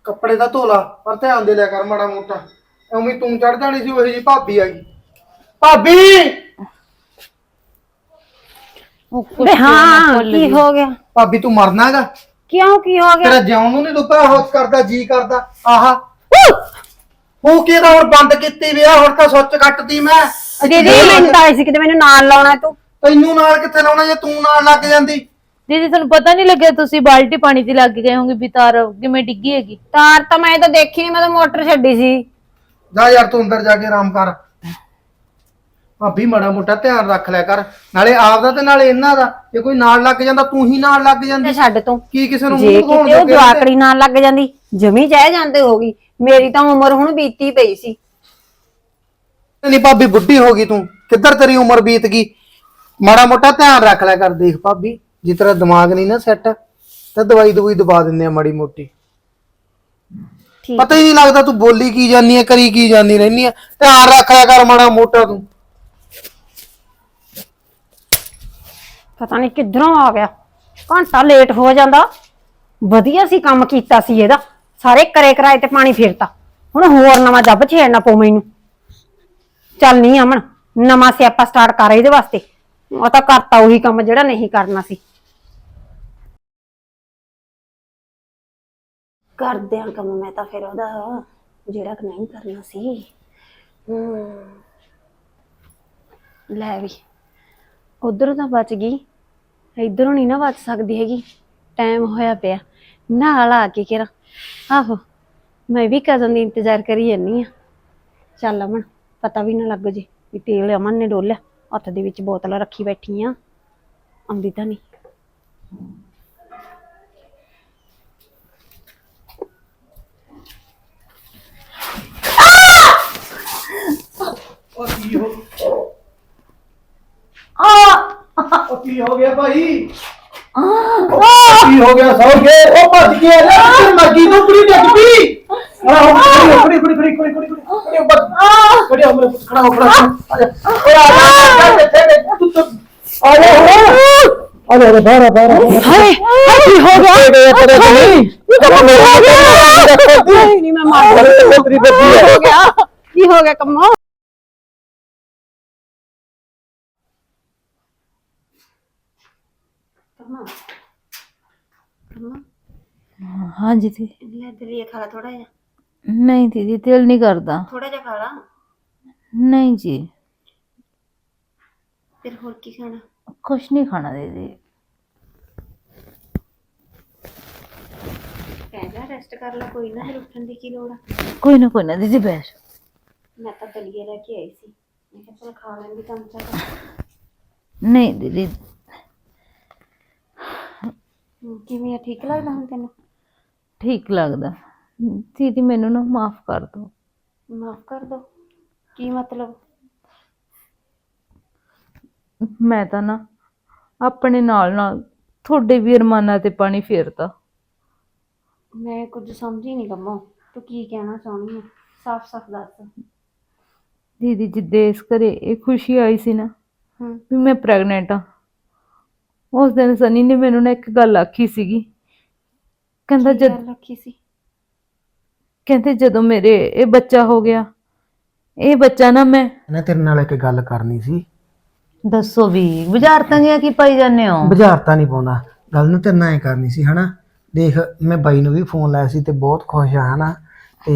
ਕੱਪੜੇ ਦਾ ਧੋਲਾ ਪਰ ਧਿਆਨ ਦੇ ਲਿਆ ਕਰ ਮਾੜਾ ਮੋਟਾ। ਐਵੇਂ ਤੂੰ ਚੜ ਜਾਣੀ ਸੀ ਉਹੀ ਜੀ ਭਾਬੀ ਆ ਗਈ ਭਾਬੀ ਹਾਂ ਭੁੱਲ ਕੀ। ਹੋ ਗਿਆ? ਭਾਬੀ ਤੂੰ ਮਰਨਾਗਾ ਕਿਉਂ ਕੀ ਹੋ ਗਿਆ? ਤੇਰਾ ਜਿਉਣ ਨੂੰ ਨਹੀਂ ਦੁੱਪਾ ਹੋਸ ਕਰਦਾ ਜੀ ਕਰਦਾ। ਆਹਾ। ਉਹ ਕਿਹਦਾ ਹੁਣ ਬੰਦ ਕੀਤੀ ਵਿਆ ਹੁਣ ਤਾਂ ਸੁੱਚ ਕੱਟਦੀ ਮੈਂ। ਦੀਦੀ ਮੈਨੂੰ ਤਾਂ ਆਈ ਸੀ ਕਿਤੇ ਮੈਨੂੰ ਨਾਲ ਲਾਉਣਾ ਤੂੰ। ਤੈਨੂੰ ਨਾਲ ਕਿੱਥੇ ਲਾਉਣਾ ਜੇ ਤੂੰ ਨਾਲ ਲੱਗ ਜਾਂਦੀ? ਦੀਦੀ ਤੁਹਾਨੂੰ ਪਤਾ ਨਹੀਂ ਲੱਗਿਆ ਤੁਸੀਂ ਬਾਲਟੀ ਪਾਣੀ ਤੇ ਲੱਗ ਗਏ ਹੋਗੇ ਵੀ ਤਾਰ ਕਿਵੇਂ ਡਿੱਗੀ ਹੈਗੀ? ਤਾਰ ਤਾਂ ਮੈਂ ਤਾਂ ਦੇਖੀ ਨਹੀਂ ਮੈਂ ਤਾਂ ਮੋਟਰ ਛੱਡੀ ਸੀ। ਜਾ ਯਾਰ ਤੂੰ ਅੰਦਰ ਜਾ ਕੇ ਆਰਾਮ ਕਰ। ਭਾਬੀ ਮਾੜਾ ਮੋਟਾ ਧਿਆਨ ਰੱਖ ਲਿਆ ਕਰ। ਨਾਲੇ ਆਪਦਾ ਤੇ ਨਾਲੇ ਇਹਨਾਂ ਦਾ। ਜੇ ਕੋਈ ਨਾਲ ਲੱਗ ਜਾਂਦਾ ਤੂੰ ਹੀ ਨਾਲ ਲੱਗ ਤੇ ਜਾਂਦੀ ਛੱਡ ਤੂੰ ਕੀ ਕਿਸੇ ਨੂੰ ਜੇ ਮੂੰਹ ਦਿਖਾਉਣ ਕਿਤੇ ਉਹ ਜਵਾਕੜੀ ਨਾਲ ਲੱਗ ਜਾਂਦੀ ਜਮੀ ਜਾਇ ਜਾਂਦੇ ਹੋਗੀ ਮੇਰੀ ਤਾਂ ਉਮਰ ਹੁਣ ਬੀਤੀ ਪਈ ਸੀ। ਨਹੀਂ ਭਾਬੀ ਬੁੱਢੀ ਹੋ ਗਈ ਤੂੰ। ਕਿੱਧਰ ਤੇਰੀ ਉਮਰ ਬੀਤ ਗਈ? ਮਾੜਾ ਮੋਟਾ ਧਿਆਨ ਰੱਖ ਲਿਆ ਕਰ ਦੇਖ ਭਾਬੀ। ਜੇ ਤੇਰਾ ਦਿਮਾਗ ਨਹੀਂ ਨਾ ਸੈੱਟ ਤਾਂ ਦਵਾਈ ਦਵਾਈ ਦਬਾ ਦਿੰਦੇ ਆ ਮਾੜੀ ਮੋਟੀ। ਠੀਕ। ਪਤਾ ਹੀ ਨਹੀਂ ਲੱਗਦਾ ਤੂੰ ਬੋਲੀ ਕੀ ਜਾਨੀ ਹੈ ਕਰੀ ਕੀ ਜਾਨੀ ਰਹਿਨੀ ਆ। ਧਿਆਨ ਰੱਖ ਲਿਆ ਕਰ ਮਾੜਾ ਮੋਟਾ ਤੂੰ। ਪਤਾ ਨਹੀਂ ਕਿੱਧਰੋਂ ਆ ਗਿਆ। ਘੰਟਾ ਲੇਟ ਹੋ ਜਾਂਦਾ। ਵਧੀਆ ਸੀ ਕੰਮ ਕੀਤਾ ਸੀ ਇਹਦਾ। ਸਾਰੇ ਕਰੇ ਕਰਾਏ ਤੇ ਪਾਣੀ ਫੇਰਤਾ। ਹੁਣ ਹੋਰ ਨਵਾਂ ਜੱਬ ਛੇੜਨਾ ਪਊ ਮੈਨੂੰ। ਚੱਲ ਨਹੀਂ ਅਮਨ ਨਵਾਂ ਸਿਆਪਾ ਸਟਾਰਟ ਕਰ ਇਹਦੇ ਵਾਸਤੇ। ਉਹ ਤਾਂ ਕਰਤਾ ਉਹੀ ਕੰਮ ਜਿਹੜਾ ਨਹੀਂ ਕਰਨਾ ਸੀ। ਕਰਦੇ ਆ ਕੰਮ ਮੈਂ ਤਾਂ ਫਿਰ ਉਹਦਾ, ਜਿਹੜਾ ਕਿ ਨਹੀਂ ਕਰਨਾ ਸੀ। ਹੂੰ। ਲੈ ਵੀ, ਉਧਰੋਂ ਤਾਂ ਬਚ ਗਈ। ਇਧਰੋਂ ਨਹੀਂ ਨਾ ਬਚ ਸਕਦੀ ਹੈਗੀ। ਟਾਈਮ ਹੋਇਆ ਪਿਆ। ਨਾਲ ਆ ਕੇ ਕਿਰਾ ਆਹੋ, ਮੈਂ ਵੀ ਕਦੋਂ ਦੀ ਇੰਤਜ਼ਾਰ ਕਰੀ ਜਾਨੀ ਆ। ਚੱਲ ਅਮਨ, ਪਤਾ ਵੀ ਨਾ ਲੱਗ ਜੇ ਵੀ ਤੇਲ ਅਮਨ ਨੇ ਡੋਲਿਆ। ਹੱਥ ਦੇ ਵਿੱਚ ਬੋਤਲ ਰੱਖੀ ਬੈਠੀ ਆ। ਆਉਂਦੀ ਤਾਂ ਨਹੀਂ। ਉਹ ਕੀ ਹੋ ਉਹ ਕੀ ਹੋ ਗਿਆ ਭਾਈ? ਉਹ ਕੀ ਹੋ ਗਿਆ? ਸੌ ਗਏ। ਉਹ ਭੱਜ ਗਿਆ ਨਾ ਮਰਗੀ ਤੂੰ ਕੁੜੀ ਡਿੱਗ ਪਈ ਖੜਾ ਹੋ ਕੁੜੀ ਕੁੜੀ ਕੁੜੀ ਕੁੜੀ ਕੁੜੀ ਕੁੜੀ ਕੁੜੀ ਉੱਪਰ ਕੁੜੀ ਹੋ ਮੇਰੇ ਪੁੱਤ ਖੜਾ ਹੋ ਖੜਾ ਹੋ। ਆ ਜਾ ਓਏ ਆ ਜਾ ਆ ਜਾ ਕਿੱਥੇ ਨੇ ਤੂੰ ਤੂੰ ਆ ਜਾ ਆ ਜਾ ਆ ਜਾ ਬਾਹਰ ਬਾਹਰ ਹਾਏ ਕੀ ਹੋ ਗਿਆ ਤੇਰੇ ਤੇਰੇ ਨਹੀਂ ਇਹ ਤਾਂ ਕੀ ਹੋ ਗਿਆ ਨਹੀਂ ਮੈਂ ਮਾਰ ਤੇਰੀ ਬੱਤੀ ਦੀ ਲੈ ਦਲੀਆ ਖਾ ਲਾ ਥੋੜਾ ਜਿਹਾ ਨਹੀਂ ਦੀਦੀ ਦਿਲ ਨਹੀਂ ਕਰਦਾ। ਥੋੜਾ ਜਿਹਾ ਖਾ ਲਾ। ਨਹੀਂ ਜੀ। ਫਿਰ ਹੋਰ ਕੀ ਖਾਣਾ? ਕੁਛ ਨਹੀਂ ਖਾਣਾ ਦੀਦੀ। ਕਹਿ ਜਾ ਰੈਸਟ ਕਰ ਲੈ। ਕੋਈ ਨਾ ਫਿਰ ਉੱਠਣ ਦੀ ਕੀ ਲੋੜ ਆ? ਕੋਈ ਨਾ ਕੋਈ ਨਾ ਦੀਦੀ ਬੈਠ ਮੈਂ ਤਾਂ ਦਲੀਆ ਲੈ ਕੇ ਆਈ ਸੀ। ਮੈਂ ਕਿਹਾ ਚਲ ਖਾ ਲੈਂਦੀ ਕੰਮ ਚਾਹ ਨਹੀਂ ਦੀਦੀ। ਕਿਵੇਂ ਆ? ਠੀਕ ਲੱਗਦਾ ਹੁਣ ਤੈਨੂੰ? ਠੀਕ ਲੱਗਦਾ। ਦੀਦੀ ਮੈਨੂੰ ਨਾ ਮਾਫ ਕਰ ਦਿਓ। ਮਾਫ ਕਰ ਦੋ ਕੀ ਮਤਲਬ? ਮੈਂ ਤਾਂ ਨਾ ਆਪਣੇ ਨਾਲ ਨਾਲ ਤੁਹਾਡੇ ਵੀ ਅਰਮਾਨਾਂ ਤੇ ਪਾਣੀ ਫੇਰਦਾ ਮੈਂ ਕੁਝ ਸਮਝ ਹੀ ਨਹੀਂ ਕੰਮੋ ਤੂੰ ਕੀ ਕਹਿਣਾ ਚਾਹੁੰਦੀ ਹੈ ਸਾਫ਼-ਸਾਫ਼ ਦੱਸ। ਦੀਦੀ ਜਿੱਦੇ ਇਸ ਘਰੇ ਇਹ ਖੁਸ਼ੀ ਆਈ ਸੀ ਨਾ ਹੂੰ। ਵੀ ਮੈਂ ਪ੍ਰੈਗਨੈਂਟ ਆ ਉਸ ਦਿਨ ਸਨੀ ਨੇ ਮੈਨੂੰ ਨਾ ਇੱਕ ਗੱਲ ਆਖੀ ਸੀਗੀ। ਕਹਿੰਦਾ ਕੀ ਜਦ ਗੱਲ ਰੱਖੀ ਸੀ? ਕਹਿੰਦੇ ਜਦੋਂ ਮੇਰੇ ਇਹ ਬੱਚਾ ਹੋ ਗਿਆ ਇਹ ਬੱਚਾ ਨਾ ਮੈਂ ਮੈਂ ਤੇਰੇ ਨਾਲ ਇੱਕ ਗੱਲ ਕਰਨੀ ਸੀ। ਦੱਸੋ ਵੀ ਬੁਝਾਰਤਾਂ ਦੀਆਂ ਕੀ ਪਾਈ ਜਾਂਦੇ ਹੋ? ਬੁਝਾਰਤਾ ਨਹੀਂ ਪਾਉਂਦਾ। ਗੱਲ ਨੂੰ ਤੇਰੇ ਨਾਲ ਐ ਕਰਨੀ ਸੀ ਹਨਾ? ਦੇਖ ਮੈਂ ਬਾਈ ਨੂੰ ਵੀ ਫੋਨ ਲਾਇਆ ਸੀ ਤੇ ਬਹੁਤ ਖੁਸ਼ ਆ ਹਨਾ? ਤੇ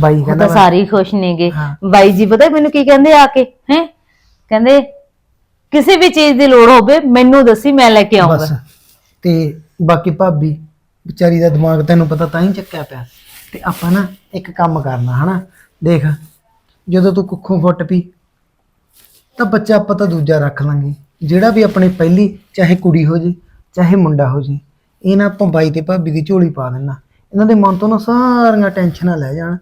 ਬਾਈ ਉਹ ਕਹਿੰਦਾ ਤਾਂ ਸਾਰੇ ਹੀ ਖੁਸ਼ ਨੇਗੇ। ਹਾਂ। ਬਾਈ ਜੀ ਪਤਾ ਮੈਨੂੰ ਕੀ ਕਹਿੰਦੇ ਆ ਕੇ ਹੈ? ਕਹਿੰਦੇ ਕਿਸੇ ਵੀ ਚੀਜ਼ ਦੀ ਲੋੜ ਹੋਵੇ ਮੈਨੂੰ ਦੱਸੀ ਮੈਂ ਲੈ ਕੇ ਬਸ। ਆਉਂਗਾ ਤੇ ਬਾਕੀ ਭਾਬੀ ਵਿਚਾਰੀ ਦਾ ਦਿਮਾਗ ਤੈਨੂੰ ਪਤਾ ਤਾਂ ਹੀ ਚੱਕਿਆ ਪਿਆ। ਤੇ ਆਪਾਂ ਨਾ ਇੱਕ ਕੰਮ ਕਰਨਾ, ਹਨਾ? ਦੇਖ, ਜਦੋਂ ਤੂੰ ਕੁੱਖੋਂ ਫੁੱਟ ਪਈ, ਤਾਂ ਬੱਚਾ ਆਪਾਂ ਤਾਂ ਦੂਜਾ ਰੱਖ ਲਾਂਗੇ। ਜਿਹੜਾ ਵੀ ਆਪਣੇ ਪਹਿਲੀ, ਚਾਹੇ ਕੁੜੀ ਹੋ ਜੇ, ਚਾਹੇ ਮੁੰਡਾ ਹੋ ਜੇ, ਇਹ ਨਾ ਆਪਾਂ ਬਾਈ ਤੇ ਭਾਬੀ ਦੀ ਝੋਲੀ ਪਾ ਦੇਣਾ ਇਹਨਾਂ ਦੇ ਮਨ ਤੋਂ ਨਾ ਸਾਰੀਆਂ ਟੈਨਸ਼ਨਾਂ ਲੈ ਜਾਣ।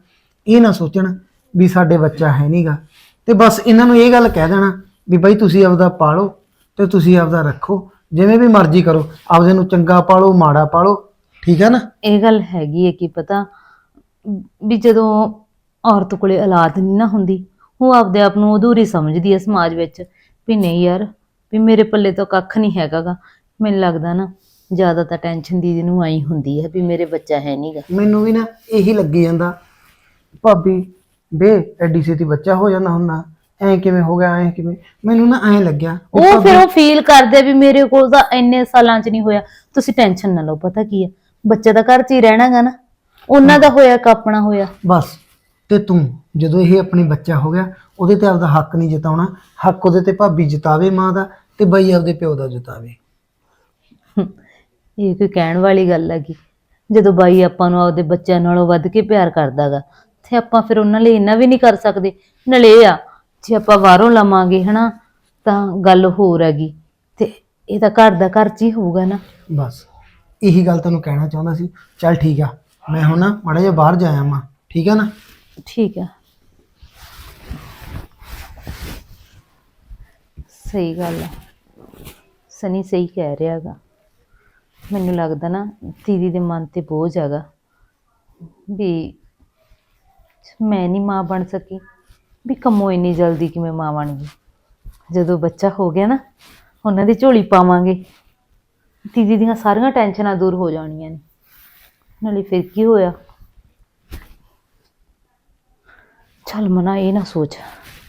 ਇਹ ਨਾ ਸੋਚਣ ਵੀ ਸਾਡੇ ਬੱਚਾ ਹੈ ਨਹੀਂਗਾ ਤੇ ਬਸ ਇਹਨਾਂ ਨੂੰ ਇਹ ਗੱਲ ਕਹਿ ਦੇਣਾ ਵੀ ਬਾਈ ਤੁਸੀਂ ਆਪਦਾ ਪਾਲੋ ਤੇ ਤੁਸੀਂ ਆਪਦਾ ਰੱਖੋ। ਜਿਵੇਂ ਵੀ ਮਰਜ਼ੀ ਕਰੋ, ਆਪਦੇ ਨੂੰ ਚੰਗਾ ਪਾਲੋ, ਮਾੜਾ ਪਾਲੋ, ਠੀਕ ਹੈ ਨਾ? ਇਹ ਗੱਲ ਹੈਗੀ ਹੈ ਕਿ ਪਤਾ ਵੀ ਜਦੋਂ ਔਰਤ ਕੋਲੇ ਔਲਾਦ ਨਹੀਂ ਨਾ ਹੁੰਦੀ ਉਹ ਆਪਦੇ ਆਪ ਨੂੰ ਅਧੂਰੀ ਸਮਝਦੀ ਹੈ ਸਮਾਜ ਵਿੱਚ ਵੀ ਨਹੀਂ ਯਾਰ ਵੀ ਮੇਰੇ ਪੱਲੇ ਤੋਂ ਕੱਖ ਨਹੀਂ ਹੈਗਾਗਾ। ਮੈਨੂੰ ਲੱਗਦਾ ਨਾ ਜ਼ਿਆਦਾ ਤਾਂ ਟੈਨਸ਼ਨ ਦੀਦੀ ਨੂੰ ਆਈ ਹੁੰਦੀ ਹੈ ਵੀ ਮੇਰੇ ਬੱਚਾ ਹੈ ਨਹੀਂਗਾ ਮੈਨੂੰ ਵੀ ਨਾ ਇਹੀ ਲੱਗੀ ਜਾਂਦਾ ਭਾਬੀ ਬੇ ਐਡੀ ਛੇਤੀ ਬੱਚਾ ਹੋ ਜਾਂਦਾ ਹੁੰਦਾ ਐ ਕਿਵੇਂ ਹੋ ਗਿਆ ਐ ਕਿਵੇਂ? ਮੈਨੂੰ ਨਾ ਐ ਲੱਗਿਆ ਵੀ ਉਹ ਭਾਬੀ- ਫਿਰ ਉਹ ਫੀਲ ਕਰਦੇ ਵੀ ਮੇਰੇ ਕੋਲ ਤਾਂ ਇੰਨੇ ਸਾਲਾਂ 'ਚ ਨਹੀਂ ਹੋਇਆ। ਤੁਸੀਂ ਟੈਨਸ਼ਨ ਨਾ ਲਓ ਪਤਾ ਕੀ ਹੈ ਬੱਚਾ ਤਾਂ ਘਰ 'ਚ ਹੀ ਰਹਿਣਾਗਾ ਨਾ। ਉਹਨਾਂ ਦਾ ਹੋਇਆ ਕਿ ਆਪਣਾ ਹੋਇਆ? ਬਸ। ਤੇ ਤੂੰ ਜਦੋਂ ਇਹ ਆਪਣੀ ਬੱਚਾ ਹੋ ਗਿਆ ਉਹਦੇ ਤੇ ਆਪਦਾ ਹੱਕ ਨਹੀਂ ਜਤਾਉਣਾ। ਹੱਕ ਉਹਦੇ ਤੇ ਭਾਬੀ ਜਤਾਵੇ ਮਾਂ ਦਾ ਤੇ ਬਈ ਆਪਦੇ ਪਿਓ ਦਾ ਜਤਾਵੇ। ਇਹ ਕੋਈ ਕਹਿਣ ਵਾਲੀ ਗੱਲ ਹੈਗੀ। ਜਦੋਂ ਬਾਈ ਆਪਾਂ ਨੂੰ ਆਪਦੇ ਬੱਚਿਆਂ ਨਾਲੋਂ ਵੱਧ ਕੇ ਪਿਆਰ ਕਰਦਾਗਾ ਤੇ ਆਪਾਂ ਫਿਰ ਉਹਨਾਂ ਲਈ ਇੰਨਾ ਵੀ ਨਹੀਂ ਕਰ ਸਕਦੇ। ਨਾਲੇ ਆ ਜੇ ਆਪਾਂ ਬਾਹਰੋਂ ਲਵਾਂਗੇ ਹਨਾ ਤਾਂ ਗੱਲ ਹੋਰ ਹੈਗੀ। ਤੇ ਇਹ ਤਾਂ ਘਰ ਦਾ ਘਰ 'ਚ ਹੀ ਹੋਊਗਾ ਨਾ। ਬਸ। ਇਹੀ ਗੱਲ ਤੈਨੂੰ ਕਹਿਣਾ ਚਾਹੁੰਦਾ ਸੀ। ਚੱਲ ਠੀਕ ਆ। ਮੈਂ ਹੁਣ ਨਾ ਮਾੜਾ ਜਿਹਾ ਬਾਹਰ ਜਾਇਆ ਮਾ ਠੀਕ ਹੈ ਨਾ? ਠੀਕ ਆ। ਸਹੀ ਗੱਲ ਆ। ਸਨੀ ਸਹੀ ਕਹਿ ਰਿਹਾ ਗਾ ਮੈਨੂੰ ਲੱਗਦਾ ਨਾ ਦੀਦੀ ਦੇ ਮਨ ਤੇ ਬੋਝ ਹੈਗਾ ਵੀ ਮੈਂ ਨਹੀਂ ਮਾਂ ਬਣ ਸਕੀ, ਵੀ ਕੰਮੋਂ ਇੰਨੀ ਜਲਦੀ ਕਿਵੇਂ ਮਾਂ ਬਣ ਗਈ। ਜਦੋਂ ਬੱਚਾ ਹੋ ਗਿਆ ਨਾ, ਉਹਨਾਂ ਦੀ ਝੋਲੀ ਪਾਵਾਂਗੇ। ਦੀਦੀ ਦੀਆਂ ਸਾਰੀਆਂ ਟੈਨਸ਼ਨਾਂ ਦੂਰ ਹੋ ਜਾਣੀਆਂ ਨੇ। ਨਾਲੇ ਫਿਰ ਕੀ ਹੋਇਆ? ਚੱਲ ਮਨਾ ਇਹ ਨਾ ਸੋਚ।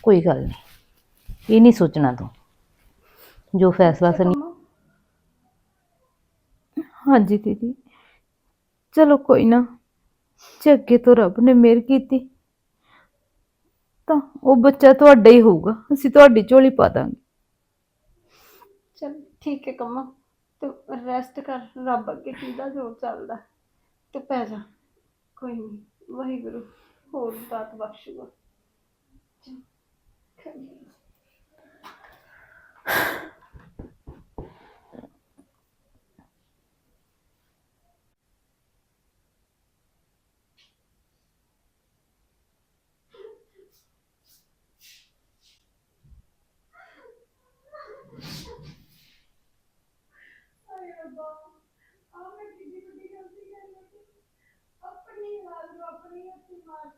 ਕੋਈ ਗੱਲ ਨਹੀਂ। ਇਹ ਨਹੀਂ ਸੋਚਣਾ ਤੂੰ। ਜੋ ਫੈਸਲਾ ਸਨੀ ਹਾਂਜੀ ਦੀਦੀ। ਚਲੋ ਕੋਈ ਨਾ। ਜੇ ਅੱਗੇ ਤੋਂ ਰੱਬ ਨੇ ਮਿਹਰ ਕੀਤੀ ਤਾਂ ਉਹ ਬੱਚਾ ਤੁਹਾਡਾ ਹੀ ਹੋਊਗਾ। ਅਸੀਂ ਤੁਹਾਡੀ ਝੋਲੀ ਪਾ ਦਾਂਗੇ। ਚਲ ਠੀਕ ਹੈ ਕੰਮਾ। ਤੂੰ ਰੈਸਟ ਕਰ। ਰੱਬ ਅੱਗੇ ਕਿਹਦਾ ਜ਼ੋਰ ਚੱਲਦਾ। ਤੇ ਪੈ ਜਾ। ਕੋਈ ਨਹੀਂ ਵਾਹਿਗੁਰੂ ਹੋਰ ਦਾਤ ਬਖਸ਼ੂਗਾ। ਚੱਲ,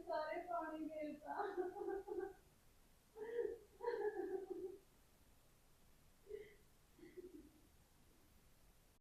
ਸਾਰੇ ਪਾਣੀ ਦੇ ਦਿੱਤਾ।